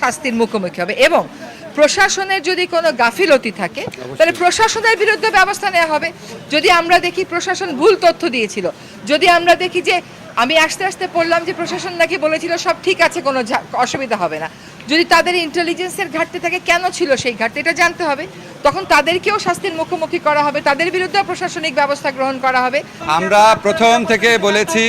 শাস্তির মুখোমুখি হবে। এবং প্রশাসনের যদি কোনো গাফিলতি থাকে তাহলে প্রশাসনের বিরুদ্ধে ব্যবস্থা নেওয়া হবে। যদি আমরা দেখি প্রশাসন ভুল তথ্য দিয়েছিল যদি আমরা দেখি যে আমি আস্তে আস্তে পড়লাম যে প্রশাসন নাকি বলেছিল সব ঠিক আছে কোনো অসুবিধা হবে না। যদি তাদের ইন্টেলিজেন্সের ঘাটতি থাকে কেন ছিল সেই ঘাটতি এটা জানতে হবে। তখন তাদেরকেও শাস্তির মুখোমুখি করা হবে। তাদের বিরুদ্ধে প্রশাসনিক ব্যবস্থা গ্রহণ করা হবে। আমরা প্রথম থেকে বলেছি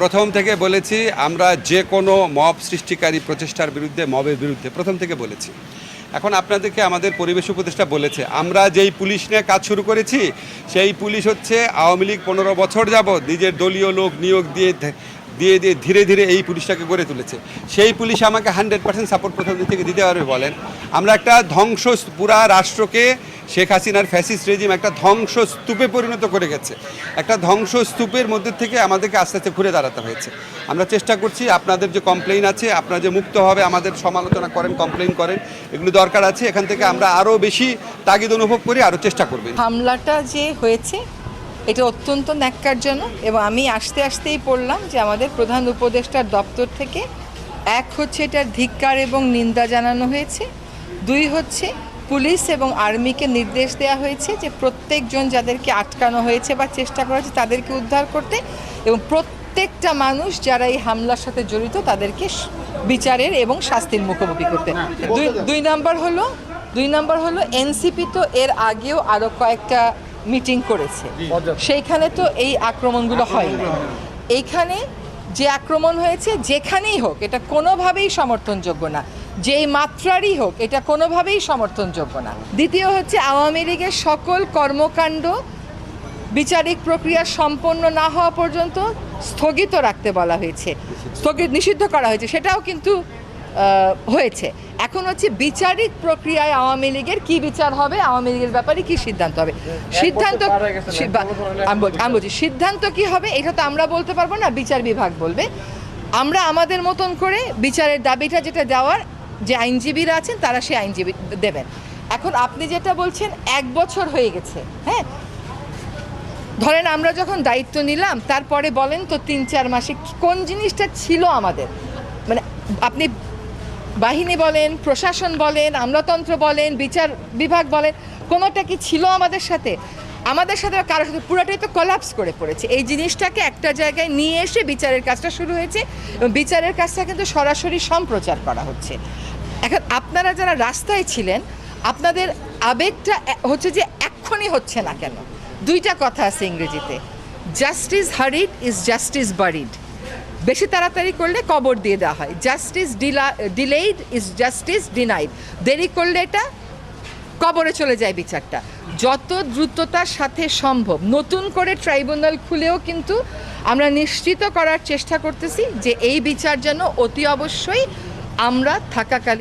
প্রথম থেকে বলেছি, আমরা যে কোনো মব সৃষ্টিকারী প্রচেষ্টার বিরুদ্ধে, মবের বিরুদ্ধে, প্রথম থেকে বলেছি। এখন আপনাদেরকে আমাদের পরিবেশ উপদেষ্টা বলেছে, আমরা যেই পুলিশ নিয়ে কাজ শুরু করেছি, সেই পুলিশ হচ্ছে আওয়ামী লীগ পনেরো বছর যাবৎ নিজের দলীয় লোক নিয়োগ দিয়ে দিয়ে দিয়ে ধীরে ধীরে এই পুলিশটাকে গড়ে তুলেছে। সেই পুলিশ আমাকে হান্ড্রেড পার্সেন্ট সাপোর্ট প্রথম দিক থেকে দিতে পারবে বলেন। আমরা একটা ধ্বংস পুরা রাষ্ট্রকে শেখ হাসিনার ফ্যাসিস্ট রেজিম একটা ধ্বংস স্তূপে পরিণত করে গেছে। একটা ধ্বংস স্তূপের মধ্যে থেকে আমাদেরকে আস্তে আস্তে ঘুরে দাঁড়াতে হয়েছে। আমরা চেষ্টা করছি, আপনাদের যে কমপ্লেইন আছে, আপনারা যে মুক্তভাবে আমাদের সমালোচনা করেন কমপ্লেইন করেন, এগুলো দরকার আছে। এখান থেকে আমরা আরও বেশি তাগিদ অনুভব করি, আরও চেষ্টা করবেন। হামলাটা যে হয়েছে এটা অত্যন্ত ন্যাক্কারজনক এবং আমি আসতে আসতেই পড়লাম যে আমাদের প্রধান উপদেষ্টার দপ্তর থেকে এক হচ্ছে এটার ধিক্কার এবং নিন্দা জানানো হয়েছে দুই হচ্ছে পুলিশ এবং আর্মিকে নির্দেশ দেওয়া হয়েছে যে প্রত্যেকজন যাদেরকে আটকানো হয়েছে বা চেষ্টা করা হয়েছে তাদেরকে উদ্ধার করতে এবং প্রত্যেকটা মানুষ যারা এই হামলার সাথে জড়িত তাদেরকে বিচারের এবং শাস্তির মুখোমুখি করতে। দুই দুই নাম্বার হলো দুই নাম্বার হলো এনসিপি তো এর আগেও আরও কয়েকটা মিটিং করেছে। সেইখানে তো এই আক্রমণগুলো হয়নি এইখানে যে আক্রমণ হয়েছে যেখানেই হোক এটা কোনোভাবেই সমর্থনযোগ্য না। যেই মাত্রারই হোক এটা কোনোভাবেই সমর্থনযোগ্য না। দ্বিতীয় হচ্ছে আওয়ামী লীগের সকল কর্মকাণ্ড বিচারিক প্রক্রিয়া সম্পন্ন না হওয়া পর্যন্ত স্থগিত রাখতে বলা হয়েছে। স্থগিত নিষিদ্ধ করা হয়েছে। সেটাও কিন্তু হয়েছে। এখন হচ্ছে বিচারিক প্রক্রিয়ায় আওয়ামী লীগের কি বিচার হবে আওয়ামী লীগের ব্যাপারে কি সিদ্ধান্ত হবে? সিদ্ধান্ত আমি বলছি- সিদ্ধান্ত কি হবে এটা তো আমরা বলতে পারব না বিচার বিভাগ বলবে। আমরা আমাদের মতন করে বিচারের দাবিটা যেটা দেওয়ার যে আইনজীবীরা আছেন তারা সেই আইনজীবী দেবেন। এখন আপনি যেটা বলছেন এক বছর হয়ে গেছে হ্যাঁ? ধরেন আমরা যখন দায়িত্ব নিলাম তারপরে বলেন তো তিন চার মাসে কোন জিনিসটা ছিল আমাদের? মানে আপনি বাহিনী বলেন, প্রশাসন বলেন, আমলাতন্ত্র বলেন, বিচার বিভাগ বলেন, কোনোটা কি ছিল আমাদের সাথে? আমাদের সাথে কারোর সাথে? পুরোটাই তো কলাপস করে পড়েছে। এই জিনিসটাকে একটা জায়গায় নিয়ে এসে বিচারের কাজটা শুরু হয়েছে এবং বিচারের কাজটা কিন্তু সরাসরি সম্প্রচার করা হচ্ছে। এখন আপনারা যারা রাস্তায় ছিলেন, আপনাদের আবেগটা হচ্ছে যে এক্ষুনি হচ্ছে না কেন? দুইটা কথা আছে ইংরেজিতে। Justice hurried is justice buried বেশি তাড়াতাড়ি করলে কবর দিয়ে দেওয়া হয়। Justice ডিলা delayed is justice denied দেরি করলে এটা কবরে চলে যায় বিচারটা। যত দ্রুততার সাথে সম্ভব। নতুন করে ট্রাইব্যুনাল খুলেও কিন্তু আমরা নিশ্চিত করার চেষ্টা করতেছি যে এই বিচার যেন অতি অবশ্যই আমরা থাকাকালীন